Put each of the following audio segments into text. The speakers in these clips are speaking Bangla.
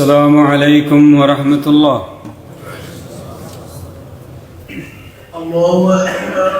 السلام عليكم ورحمة الله. الله أكبر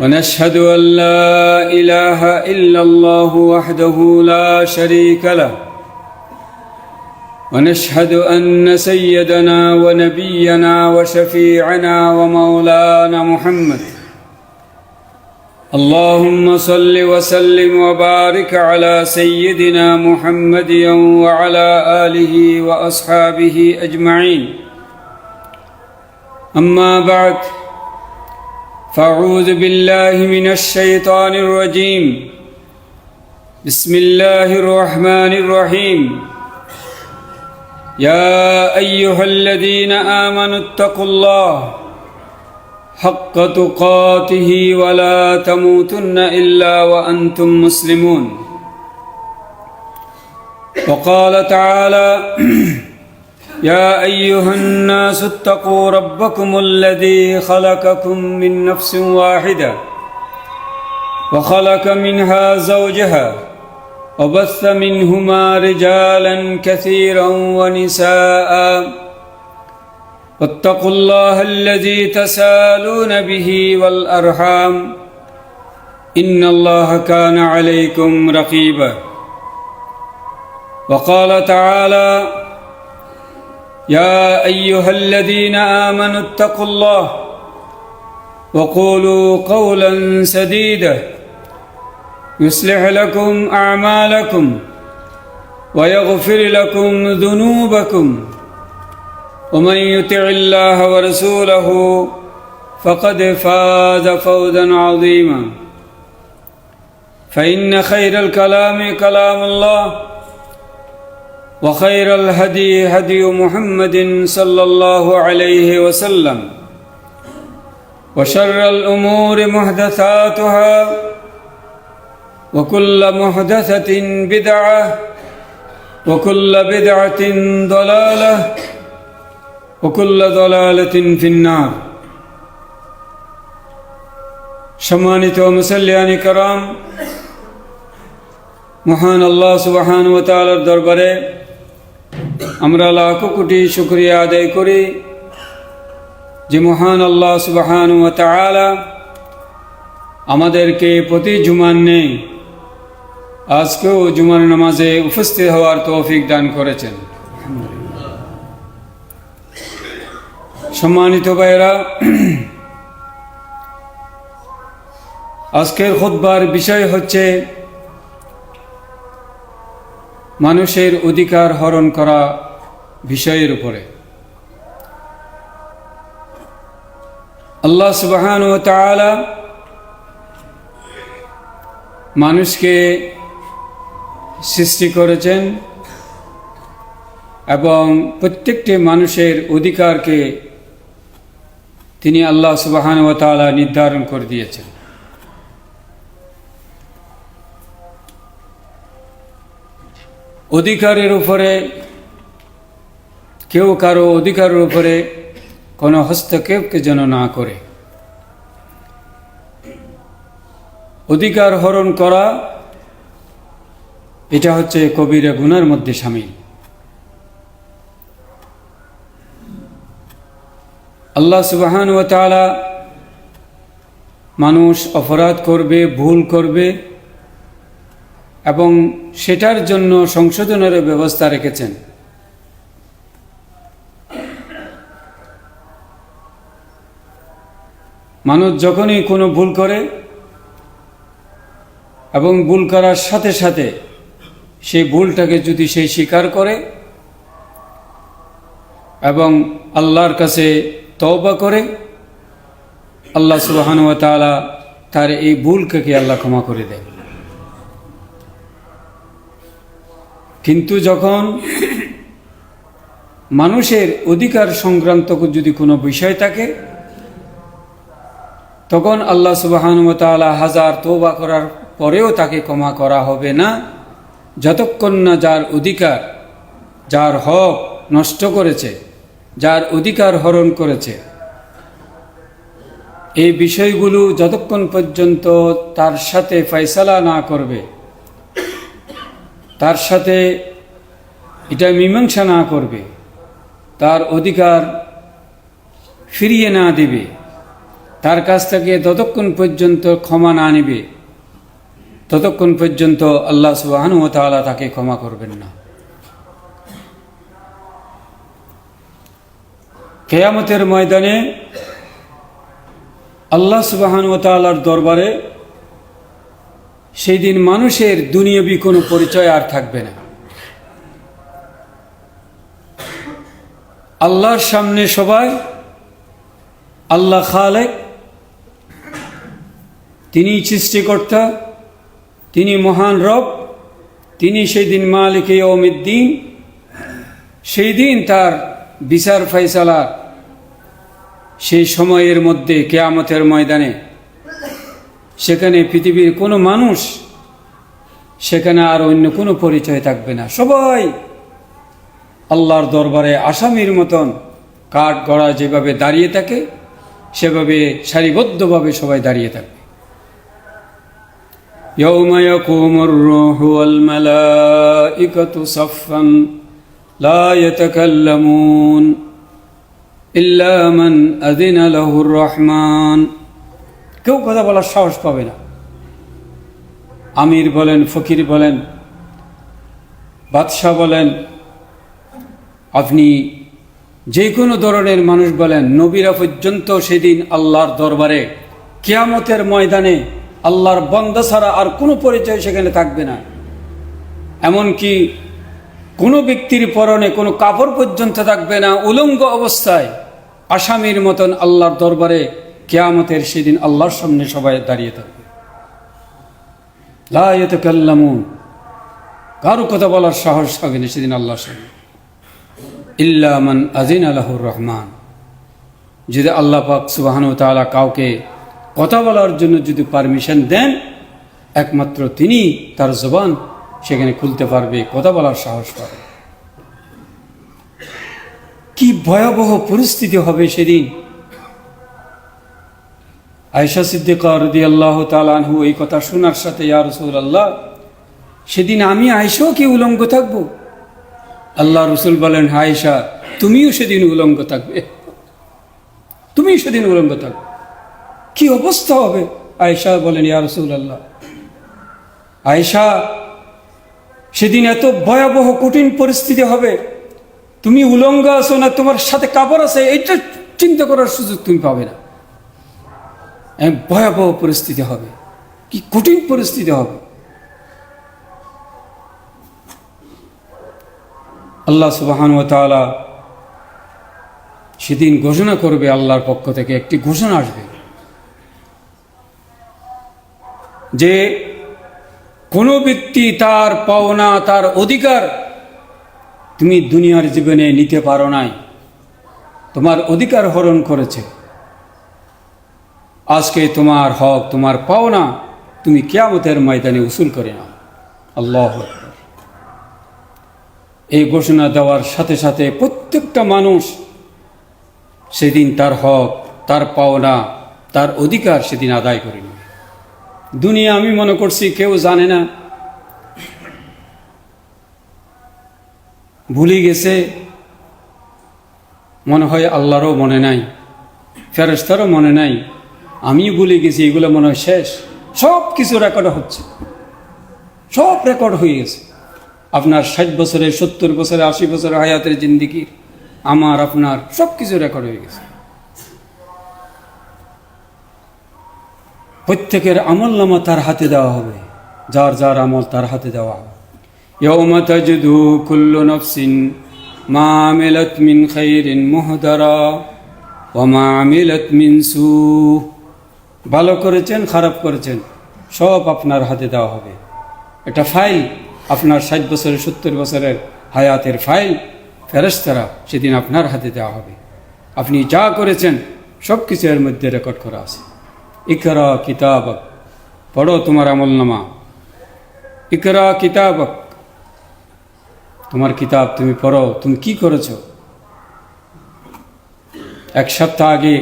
ونشهد أن لا إله إلا الله وحده لا شريك له. ونشهد أن سيدنا ونبينا وشفيعنا ومولانا محمد. اللهم صل وسلم وبارك على سيدنا محمد وعلى آله وأصحابه أجمعين. أما بعد فأعوذ بالله من الشيطان الرجيم. بسم الله الرحمن الرحيم. يا أيها الذين آمنوا اتقوا الله حق تقاته ولا تموتن إلا وأنتم مسلمون. وقال تعالى يا أيها الناس اتقوا ربكم الذي خلقكم من نفس واحدة وخلق منها زوجها وبث منهما رجالا كثيرا ونساء واتقوا الله الذي تسالون به والأرحام إن الله كان عليكم رقيبا وقال تعالى يا أيها الذين آمنوا اتقوا الله وقولوا قولا سديدا يصلح لكم أعمالكم ويغفر لكم ذنوبكم ومن يطع الله ورسوله فقد فاز فوزا عظيما فإن خير الكلام كلام الله وخير الهدي هدي محمد صلى الله عليه وسلم وشر الامور محدثاتها وكل محدثه بدعه وكل بدعه ضلاله وكل ضلاله في النار সম্মানিত মুসল্লিয়ানি কারাম মহান আল্লাহ সুবাহান ও তালার দরবারে আমরা লাখো কোটি শুক্রিয়া আদায় করি যে মহান আল্লাহ সুবাহান আমাদেরকে প্রতি জুমান নেই, আজকেও জুমার নামাজে উপস্থিত হওয়ার তৌফিক দান করেছেন। সম্মানিত ভাইয়েরা, আজকের খুতবার বিষয় হচ্ছে মানুষের অধিকার হরণ করা বিষয়ের উপরে। আল্লাহ সুবাহান ও তালা মানুষকে সৃষ্টি করেছেন এবং প্রত্যেকটি মানুষের অধিকারকে তিনি আল্লাহ সুবাহান ও তালা নির্ধারণ করে দিয়েছেন। অধিকারের উপরে কেউ কারও অধিকারের উপরে কোনো হস্তক্ষেপকে যেন না করে। অধিকার হরণ করা, এটা হচ্ছে কবিরা গুনার মধ্যে সামিল। আল্লাহ সুবাহান ও তালা মানুষ অপরাধ করবে, ভুল করবে, এবং সেটার জন্য সংশোধনের ব্যবস্থা রেখেছেন। মানুষ যখনই কোনো ভুল করে এবং ভুল করার সাথে সাথে সেই ভুলটাকে যদি সে স্বীকার করে এবং আল্লাহর কাছে তওবা করে, আল্লাহ সুবাহান ওয়া তাআলা তার এই ভুলকে কি আল্লাহ ক্ষমা করে দেয়? কিন্তু যখন মানুষের অধিকার সংক্রান্ত যদি কোনো বিষয় থাকে তখন আল্লাহ সুবাহান ওয়া হাজার তোবা করার পরেও তাকে ক্ষমা করা হবে না। যতক্ষণ না যার অধিকার, যার হক নষ্ট করেছে, যার অধিকার হরণ করেছে, এই বিষয়গুলো যতক্ষণ পর্যন্ত তার সাথে ফয়সালা না করবে, তার সাথে এটা মীমাংসা না করবে, তার অধিকার ফিরিয়ে না দিবে। তার কাছ থেকে ততক্ষণ পর্যন্ত ক্ষমা না নিবে, ততক্ষণ পর্যন্ত আল্লাহ সুবাহানু তাআলা তাকে ক্ষমা করবেন না। কেয়ামতের ময়দানে আল্লাহ সুবাহান তালার দরবারে সেই দিন মানুষের দুনিয়াবি কোনো পরিচয় আর থাকবে না। আল্লাহর সামনে সবাই, আল্লাহ খালেক তিনি সৃষ্টিকর্তা, তিনি মহান রব, তিনি সেই দিন মালিক ওমিদ্দিন সেই দিন তার বিচার ফয়সালা সেই সময়ের মধ্যে কেয়ামতের ময়দানে। সেখানে পৃথিবীর কোনো মানুষ, সেখানে আর অন্য কোনো পরিচয় থাকবে না। সবাই আল্লাহর দরবারে আসামির মতন কাঠ গড়া যেভাবে দাঁড়িয়ে থাকে, সেভাবে সারিবদ্ধভাবে সবাই দাঁড়িয়ে থাকবে يوم يقوم الروح والملائكة صفا لا يتكلمون إلا من أذن له الرحمن কেউ কথা বলার সাহস পাবে না আমির বলেন ফকির বলেন বাদশাহ বলেন আপনি যে কোনো ধরনের মানুষ বলেন নবীরা পর্যন্ত সেদিন আল্লাহর দরবারে কেয়ামতের ময়দানে আল্লাহর বন্ধ ছাড়া আর কোনো পরিচয় সেখানে থাকবে না। এমনকি কোনো ব্যক্তির পরনে কোনো কাপড় পর্যন্ত থাকবে না, উলঙ্গ অবস্থায় আসামির মতন আল্লাহর দরবারে কেয়ামতের সেদিন আল্লাহর সামনে সবাই দাঁড়িয়ে থাকবে। লাইতে কাল্লামুন কারও কথা বলার সাহস হবে না সেদিন আল্লাহর সামনে। ইল্লামান আজিন আল্লাহুর রহমান। যদি আল্লাহ পাক সুবাহানু তাআলা কাউকে কথা বলার জন্য যদি পারমিশন দেন, একমাত্র তিনি তার জবান সেখানে খুলতে পারবে, কথা বলার সাহস পাবে। কি ভয়াবহ পরিস্থিতি হবে সেদিন। আয়সা সিদ্দিকা আল্লাহ তালানহু এই কথা শোনার সাথে, ইয়া আল্লাহ সেদিন আমি আয়সাও কি উলঙ্গ থাকব? আল্লাহ রসুল বলেন আয়সা তুমিও সেদিন উলঙ্গ থাকবে। তুমিও সেদিন উলঙ্গ থাকবে। কি অবস্থা হবে? আয়সা বলেন, ইয়া রসুল আল্লাহ আয়সা সেদিন এত ভয়াবহ, কঠিন পরিস্থিতি হবে। তুমি উলঙ্গ আছো না, তোমার সাথে কাপড় আছে, এইটা চিন্তা করার সুযোগ তুমি পাবে না। ভয়াবহ পরিস্থিতি হবে। কি কঠিন পরিস্থিতি হবে। আল্লাহ সুবাহান সেদিন ঘোষণা করবে আল্লাহর পক্ষ থেকে, একটি ঘোষণা আসবে। যে কোনো ব্যক্তি তার পাওনা, তার অধিকার তুমি দুনিয়ার জীবনে নিতে পারো নাই। তোমার অধিকার হরণ করেছে। আজকে তোমার হক, তোমার পাওনা তুমি কেয়ামতের ময়দানে উসুল করে নাও। আল্লাহ এই ঘোষণা দেওয়ার সাথে সাথে প্রত্যেকটা মানুষ সেদিন তার হক, তার পাওনা, তার অধিকার সেদিন আদায় করে দুনিয়া আমি মনে করছি কেউ জানে না। ভুলে গেছে, মনে হয় আল্লাহরও মনে নাই ফেরস্তারও মনে নাই। আমি ভুলে গেছি, এগুলো মনে হয় শেষ। সব কিছু রেকর্ড হচ্ছে। সব রেকর্ড হয়ে গেছে। আপনার ষাট বছরের, সত্তর বছরের, আশি বছরের হায়াতের জিন্দিগির, আমার, আপনার, সব কিছু রেকর্ড হয়ে গেছে। প্রত্যেকের আমল নামা তার হাতে দেওয়া হবে। যার যার আমল তার হাতে দেওয়া হবে। ইয়মা তাজদু কুল্লু নফসিন মা আমিলাত মিন খাইরিন মুহদারা ও মা আমিলাত মিন সু। ভালো করেছেন, খারাপ করেছেন, সব আপনার হাতে দেওয়া হবে। এটা ফাইল, আপনার ষাট বছরের, সত্তর বছরের হায়াতের ফাইল। ফেরস্তারা সেদিন আপনার হাতে দেওয়া হবে। আপনি যা করেছেন সব কিছু এর মধ্যে রেকর্ড করা আছে। ইকরা কিতাবক, পড়ো তোমার আমল নামা ইকরা কিতাবক, তোমার কিতাব তুমি পড়ো, তুমি কি করেছ? এক সপ্তাহ আগে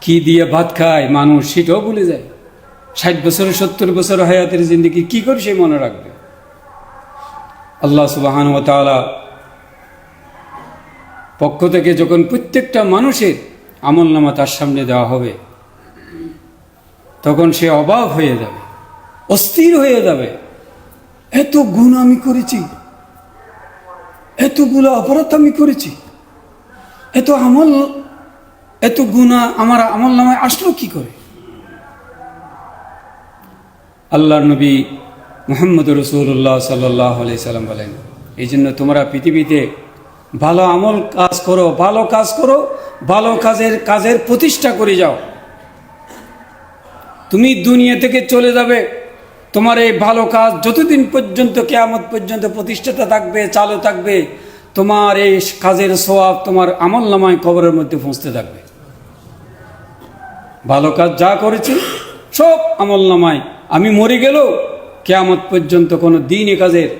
কি দিয়ে ভাত খায় মানুষ সেটাও ভুলে যায়। ষাট বছর, সত্তর বছর হায়াতের জিন্দগি কি করে সে মনে রাখবে? আল্লাহ সুবাহান পক্ষ থেকে যখন প্রত্যেকটা মানুষের আমল নামা তার সামনে দেওয়া হবে তখন সে অবাক হয়ে যাবে, অস্থির হয়ে যাবে। এত গুণ আমি করেছি, এতগুলো অপরাধ আমি করেছি, এত আমল, এত গুণা আমার আমল নামায় আসলো কি করে? আল্লাহ নবী মোহাম্মদ রসুল্লাহ সাল্লাহ সাল্লাম বলেন এই জন্য তোমরা পৃথিবীতে ভালো আমল কাজ করো, ভালো কাজ করো, ভালো কাজের কাজের প্রতিষ্ঠা করে যাও। তুমি দুনিয়া থেকে চলে যাবে। তোমার এই ভালো কাজ যতদিন পর্যন্ত, কেয়ামত পর্যন্ত প্রতিষ্ঠাতা থাকবে, চালু থাকবে, তোমার এই কাজের সোয়াব তোমার আমল নামায় কবরের মধ্যে পৌঁছতে থাকবে। ভালো কাজ যা করেছি, সব আমল নামায়। আমি মরে গেলেও কেয়ামত পর্যন্ত কোনো দিন এ কাজের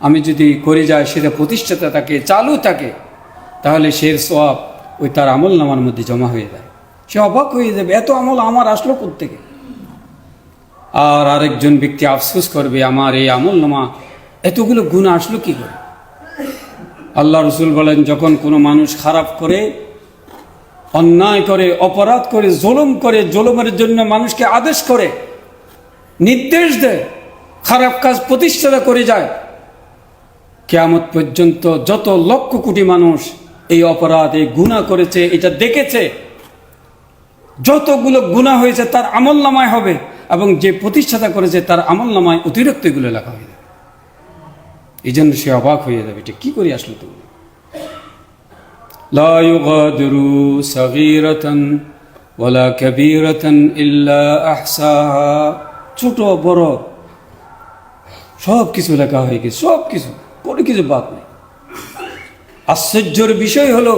আমি যদি করে যাই, সেটা প্রতিষ্ঠাতা থাকে, চালু থাকে, তাহলে সে সোয়াব ওই তার আমল নামার মধ্যে জমা হয়ে যায়। সে অবাক হয়ে যাবে, এত আমল আমার আসলো থেকে আর আরেকজন ব্যক্তি আফসোস করবে, আমার এই আমল নামা এতগুলো গুণ আসলো কি করে? আল্লাহ রসুল বলেন, যখন কোনো মানুষ খারাপ করে, অন্যায় করে, অপরাধ করে, জুলুম করে, জুলুমের জন্য মানুষকে আদেশ করে, নির্দেশ দেয়, খারাপ কাজ প্রতিষ্ঠাতা করে যায়, কেয়ামত পর্যন্ত যত লক্ষ কোটি মানুষ এই অপরাধ, এই গুণা করেছে, এটা দেখেছে যতগুলো গুণা হয়েছে তার আমল নামায় হবে এবং যে প্রতিষ্ঠাতা করেছে তার আমল নামায় অতিরিক্ত এগুলো লেখা হয়ে যাবে এই জন্য সে অবাক হয়ে যাবে এটা কি করে আসলো তুমি لا يغادر صغيرة ولا كبيرة إلا أحصاها ছোট বড় সব কিছু লেখা হয়ে গেছে সব কিছু কোনো কিছু বাদ নেই আশ্চর্যের বিষয় হলো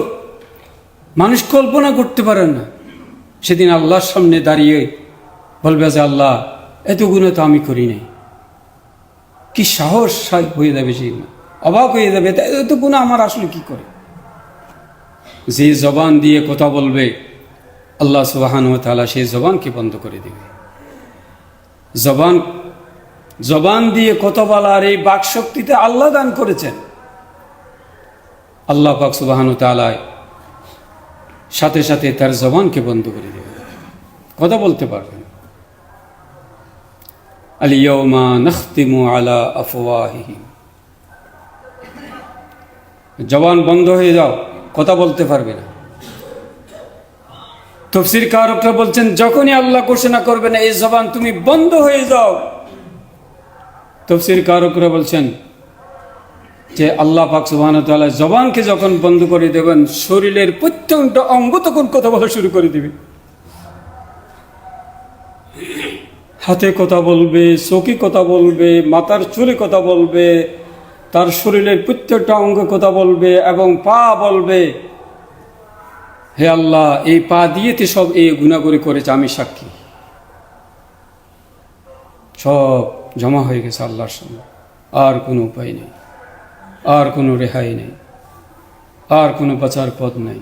মানুষ কল্পনা করতে পারেন না সেদিন আল্লাহর সামনে দাঁড়িয়ে বলবে যে আল্লাহ, এত গুণ তো আমি করি নাই। কি সাহস হয়ে যাবে সেই অবাক হয়ে যাবে, এত গুণ আমার আসলে কি করে? যে জবান দিয়ে কথা বলবে, আল্লাহ সুবাহান ও তালা সেই জবানকে বন্ধ করে দেবে। জবান জবান দিয়ে কথা বলার এই বাক শক্তিতে আল্লাহ দান করেছেন। আল্লাহ পাক সুবাহান তালায় সাথে সাথে তার জবানকে বন্ধ করে দেবে। কথা বলতে পারবেন আলিয়মা নখতিমু আলা জবান বন্ধ হয়ে যাও, কথা বলতে পারবে না। তফসির কারকরা বলছেন, যখনই আল্লাহ ঘোষণা করবে না এই জবান তুমি বন্ধ হয়ে যাও। তফসির কারকরা বলছেন যে আল্লাহ পাক সুবাহ জবানকে যখন বন্ধ করে দেবেন, শরীরের প্রত্যেকটা অঙ্গ তখন কথা বলা শুরু করে দিবে। হাতে কথা বলবে, চোখে কথা বলবে, মাথার চুলে কথা বলবে, তার শরীরের প্রত্যেকটা অঙ্গ কথা বলবে এবং পা বলবে, হে আল্লাহ, এই পা দিয়ে দিয়েতে সব এই গুণাগুড়ি করেছে, আমি সাক্ষী। সব জমা হয়ে গেছে আল্লাহর সঙ্গে আর কোনো উপায় নেই। আর কোনো রেহাই নেই আর কোনো বাঁচার পথ নেই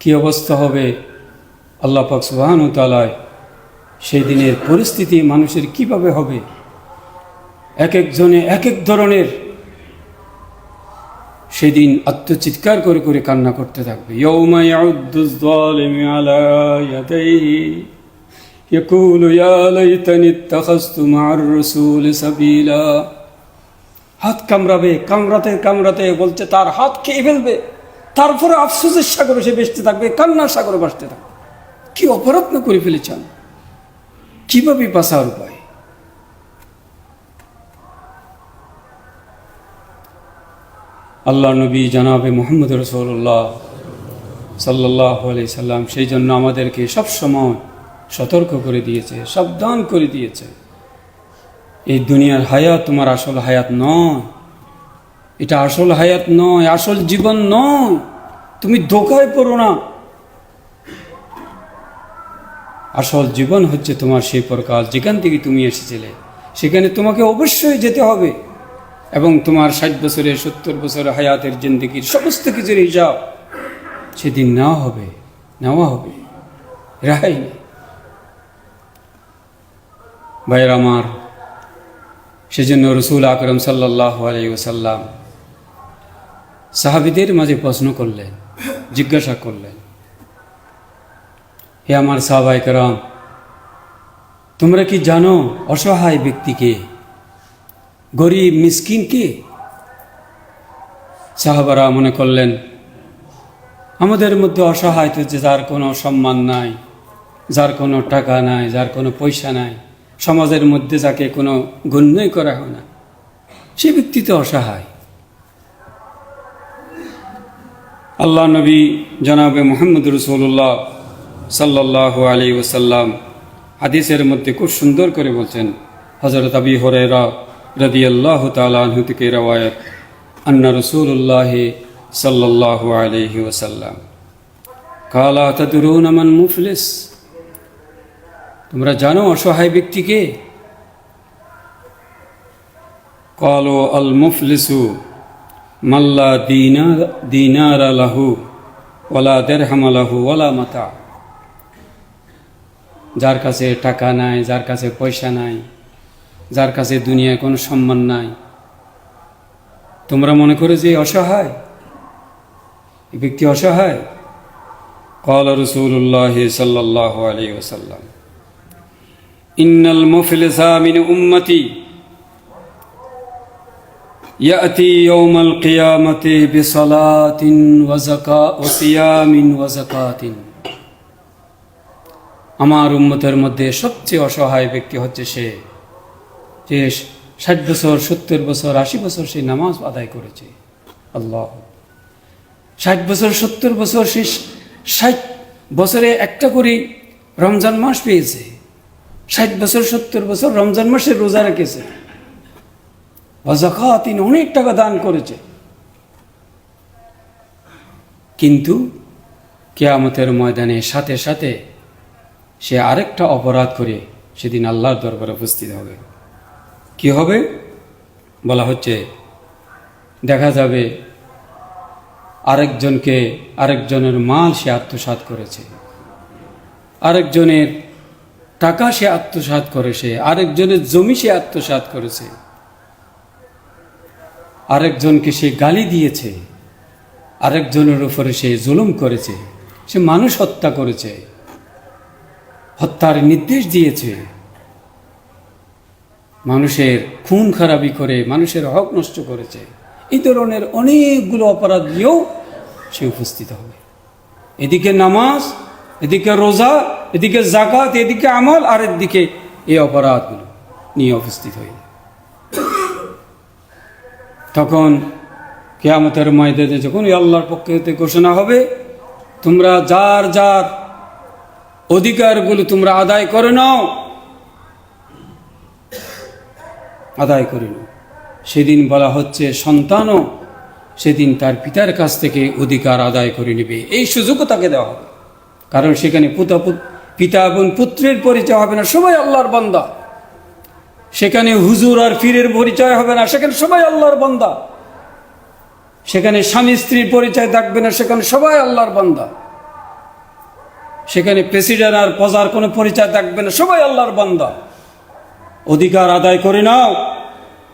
কি অবস্থা হবে আল্লাহ পাক সুবাহান তালায় সেই দিনের পরিস্থিতি মানুষের কিভাবে হবে এক একজনে এক এক ধরনের সেদিন আত্মচিৎকার করে করে কান্না করতে থাকবে يوم يعد الظالم على يديه يقول يا ليتني اتخذت مع الرسول سبيلا হাত কামড়াবে, কামড়াতে কামড়াতে বলছে, তার হাত খেয়ে ফেলবে। তারপরে আফসোসের সাগরে সে বেসতে থাকবে, কান্নার সাগরে বাসতে থাকবে। কি অপরাধ না করে ফেলেছেন কীভাবে বাঁচার উপায়? আল্লাহ নবী জানাবে মোহাম্মদ রসৌল্লাহ সাল্লাহ সাল্লাম, সেই জন্য আমাদেরকে সবসময় সতর্ক করে দিয়েছে, সাবধান করে দিয়েছে। এই দুনিয়ার হায়াত তোমার আসল হায়াত নয়। এটা আসল হায়াত নয়, আসল জীবন নয়। তুমি ধোকায় পড়ো না। আসল জীবন হচ্ছে তোমার সেই প্রকার যেখান থেকে তুমি এসেছিলে। সেখানে তোমাকে অবশ্যই যেতে হবে। এবং তোমার ষাট বছরের, সত্তর বছরের হায়াতের জিন্দগির সমস্ত কিছুর হিসাব সেদিন নেওয়া হবে নেওয়া হবে। রেহাই ভাইয়ের আমার সেজন্য রসুল আকরম সাল্লাহ আলাই ওসাল্লাম সাহাবিদের মাঝে প্রশ্ন করলেন, জিজ্ঞাসা করলেন, হে আমার সাহাবাই কারাম, তোমরা কি জানো অসহায় ব্যক্তিকে, গরিব মিসকিনকে? সাহাবারা মনে করলেন, আমাদের মধ্যে অসহায় তো যে যার কোনো সম্মান নাই, যার কোনো টাকা নাই, যার কোনো পয়সা নাই সমাজের মধ্যে যাকে কোনো গণ্যই করা হয় না, সে ব্যক্তি তো অসহায়। আল্লাহ নবী জনাবে মোহাম্মদ রসুল্লাহ সাল্লাহ আলী ওসাল্লাম হাদিসের মধ্যে খুব সুন্দর করে বলছেন হজরত আবি হরেরা রদি আল্লাহ তালু থেকে রওয়ায়ত, আন্না রসুল্লাহ সাল্লাহ আলহি ওসাল্লাম কালা তদরুন আমান মুফলিস? তোমরা জানো অসহায় ব্যক্তিকে? কলো আল মুফলিসু মাল্লা দিনার দিনার আলাহু ওলা দেরহাম আলাহু ওলা মাতা। যার কাছে টাকা নাই, যার কাছে পয়সা নাই, যার কাছে দুনিয়ায় কোনো সম্মান নাই, তোমরা মনে করো যে অসহায়? ব্যক্তি অসহায়? কল রসুল্লাহ সাল্লাহ আলী ওসাল্লাম ইন্নাল মুফলিসা মিন উম্মতি يأتي يوم القيامة بصلاة وزكاة وصيام وزكاة আমার উম্মতের মধ্যে সবচেয়ে অসহায় ব্যক্তি হচ্ছে সে যে ষাট বছর সত্তর বছর আশি বছর সে নামাজ আদায় করেছে আল্লাহ ষাট বছর সত্তর বছর সে ষাট বছরে একটা করে রমজান মাস পেয়েছে ষাট বছর, সত্তর বছর রমজান মাসে রোজা রেখেছে। তিনি অনেক টাকা দান করেছে। কিন্তু কেয়ামতের ময়দানে সাথে সাথে সে আরেকটা অপরাধ করে সেদিন আল্লাহর দরবারে উপস্থিত হবে। কি হবে? বলা হচ্ছে, দেখা যাবে আরেকজনকে, আরেকজনের মাল সে আত্মসাৎ করেছে। আরেকজনের টাকা সে আত্মসাৎ করেছে, আরেকজনের জমি সে আত্মসাৎ করেছে। আরেকজনকে সে গালি দিয়েছে, আরেকজনের উপরে সে জুলুম করেছে, সে মানুষ হত্যা করেছে, হত্যার নির্দেশ দিয়েছে। মানুষের খুন খারাপি করে, মানুষের হক নষ্ট করেছে। এই ধরনের অনেকগুলো অপরাধ নিয়েও সে উপস্থিত হবে। এদিকে নামাজ, এদিকে রোজা এদিকে জাকাত এদিকে আমল, আর এদিকে এই অপরাধগুলো নিয়ে উপস্থিত হয়ে তখন কেয়ামতের ময়দানে যখন ওই আল্লাহর পক্ষে হতে ঘোষণা হবে, তোমরা যার যার অধিকারগুলো তোমরা আদায় করে নাও, আদায় করে নাও। সেদিন বলা হচ্ছে, সন্তানও সেদিন তার পিতার কাছ থেকে অধিকার আদায় করে নেবে। এই সুযোগও তাকে দেওয়া হবে। কারণ সেখানে পুতা পুত- এবং পুত্রের পরিচয় হবে না, সবাই আল্লাহর বান্দা। সেখানে হুজুর আর ফিরের পরিচয় হবে না, সেখানে সবাই আল্লাহর বান্দা। সেখানে স্বামী স্ত্রীর পরিচয় থাকবে না, সেখানে সবাই আল্লাহর বান্দা। সেখানে প্রেসিডেন্ট আর প্রজার কোনো পরিচয় থাকবে না, সবাই আল্লাহর বান্দা। অধিকার আদায় করে নাও,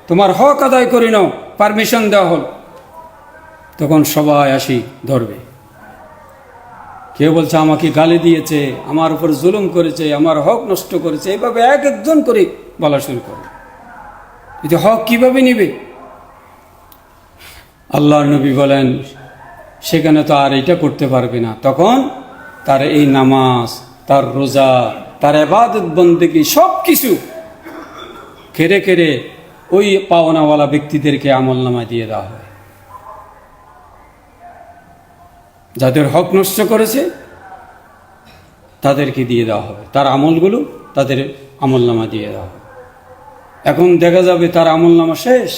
তোমার হক আদায় করে নাও, পারমিশন দেওয়া হল। তখন সবাই আসি ধরবে। কেউ বলছে, আমাকে গালি দিয়েছে, আমার উপর জুলুম করেছে, আমার হক নষ্ট করেছে। এইভাবে এক একজন করে বলা শুরু করে। এতে হক কীভাবে নিবে? আল্লাহ নবী বলেন, সেখানে তো আর এটা করতে পারবে না। তখন তার এই নামাজ, তার রোজা, তার এবাদত বন্দেগী সব কিছু খেরে খেরে ওই পাওনাওয়ালা ব্যক্তিদেরকে আমল নামায় দিয়ে দেওয়া হয় যাদের হক নষ্ট করেছে, তাদেরকে দিয়ে দেওয়া হবে। তার আমলগুলো তাদের আমল নামা দিয়ে দেওয়া হবে। এখন দেখা যাবে তার আমল নামা শেষ,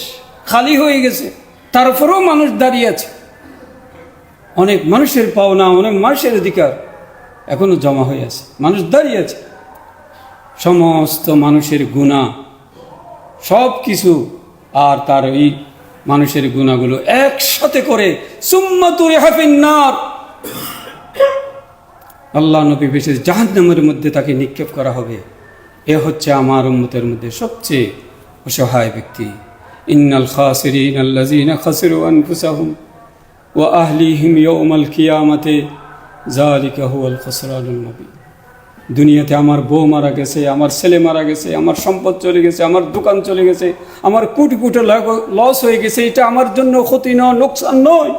খালি হয়ে গেছে। তার উপরেও মানুষ দাঁড়িয়ে আছে। অনেক মানুষের পাওনা, অনেক মানুষের অধিকার এখনও জমা হয়ে আছে। মানুষ দাঁড়িয়ে আছে। সমস্ত মানুষের গুণা সব কিছু আর তার ওই মানুষের গুণাগুলো একসাথে করে সুম্মাতুরে হাফিন্নার আল্লাহ নবী বিশেষ জাহান্নামের মধ্যে তাকে নিক্ষেপ করা হবে। এ হচ্ছে আমার উম্মতের মধ্যে সবচেয়ে অসহায় ব্যক্তি। ইন্নাল খাসিরিন আল্লাযিনা খাসিরু মুবিন। দুনিয়াতে আমার বউ মারা গেছে, আমার ছেলে মারা গেছে, আমার সম্পদ চলে গেছে, আমার দোকান চলে গেছে, আমার কোটি কোটি লস হয়ে গেছে, এটা আমার জন্য ক্ষতি নয় লোকসান নয়।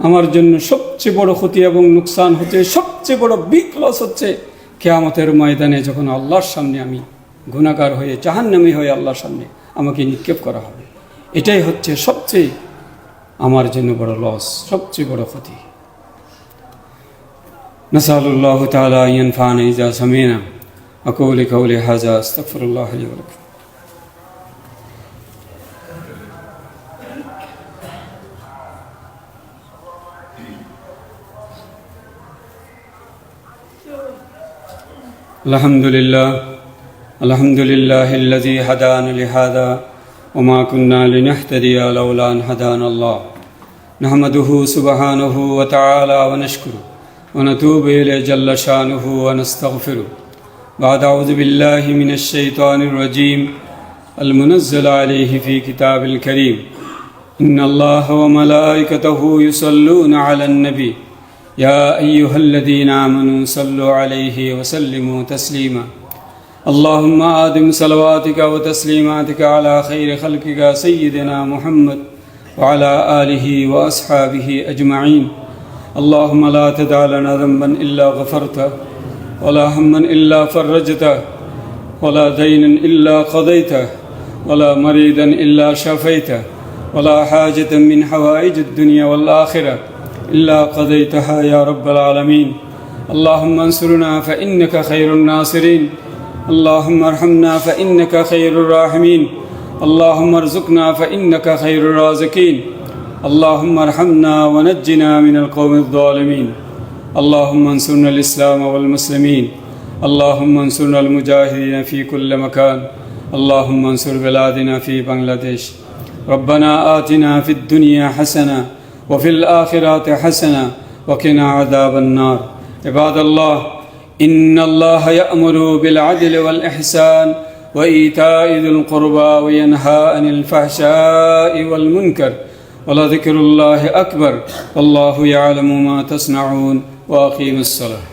আমার জন্য সবচেয়ে বড় ক্ষতি এবং নুকসান হচ্ছে সবচেয়ে বড় বিগ লস হচ্ছে কেয়ামতের ময়দানে যখন আল্লাহর সামনে আমি গুণাগার হয়ে জাহান্নামি হয়ে আল্লাহর সামনে আমাকে নিক্ষেপ করা হবে এটাই হচ্ছে সবচেয়ে আমার জন্য বড় লস সবচেয়ে বড় ক্ষতি نسأل الله تعالى أن ينفعنا إذا سمعنا أقول قولي هذا أستغفر الله لي ولكم الحمد لله. الحمد لله الذي هدانا لهذا وما كنا لنهتدي لولا أن هدانا الله. نحمده سبحانه وتعالى ونشكره ونتوب إليه جل شأنه ونستغفره. بعد أعوذ بالله من الشيطان الرجيم المنزل عليه في كتاب الكريم. إن الله وملائكته يصلون على النبي. يا أيها الذين آمنوا صلوا عليه وسلموا تسليما. اللهم آدم صلواتك وتسليماتك على خير خلقك سيدنا محمد وعلى آله وأصحابه أجمعين. اللهم لا تدع لنا ذنبا إلا غفرته ولا هما إلا فرجته ولا دينا إلا قضيته ولا مريدا إلا شفيته ولا حاجة من حوائج الدنيا والآخرة. إلا قضيتها يا رب العالمين. اللهم انصرنا فإنك خير الناصرين. اللهم ارحمنا فإنك خير الراحمين. اللهم ارزقنا فإنك خير الرازقين. اللهم ارحمنا ونجنا من القوم الظالمين. اللهم انصرنا الإسلام والمسلمين. اللهم انصرنا المجاهدين في كل مكان. اللهم انصر بلادنا في بنغلاديش. ربنا آتنا في الدنيا حسنة وفي الآخرة حسنة وقنا عذاب النار. عباد الله إن الله يأمر بالعدل والإحسان وإيتاء ذي القربى وينهى عن الفحشاء والمنكر ولذكر الله أكبر والله يعلم ما تصنعون وأقيموا الصلاة.